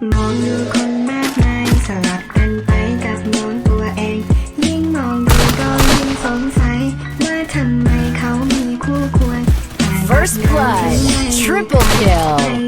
มองดูคนมากมายสลับกันไปกับมองตัวเอง ยิ่งมองดูก็ยิ่งสงสัยว่าทำไมเขามีคู่ควร First blood, triple kill.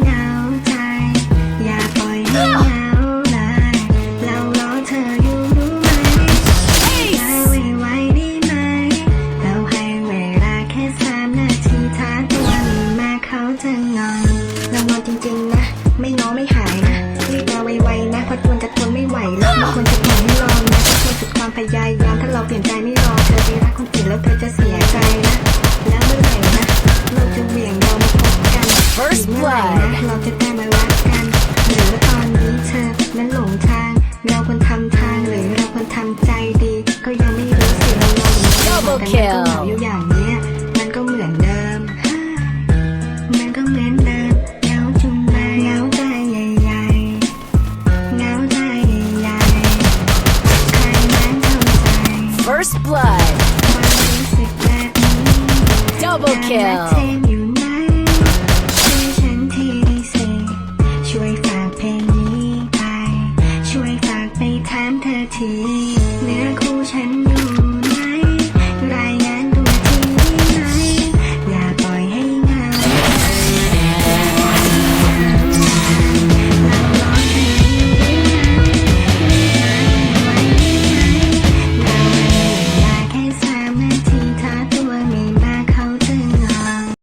ใจยามถ้าเราเปลี่ยนใจไม่รอเธอไปรักคนอื่นแล้วเธอจะเสีย Double kill ช่วยฝากไปถามเธอทีเนื้อคู่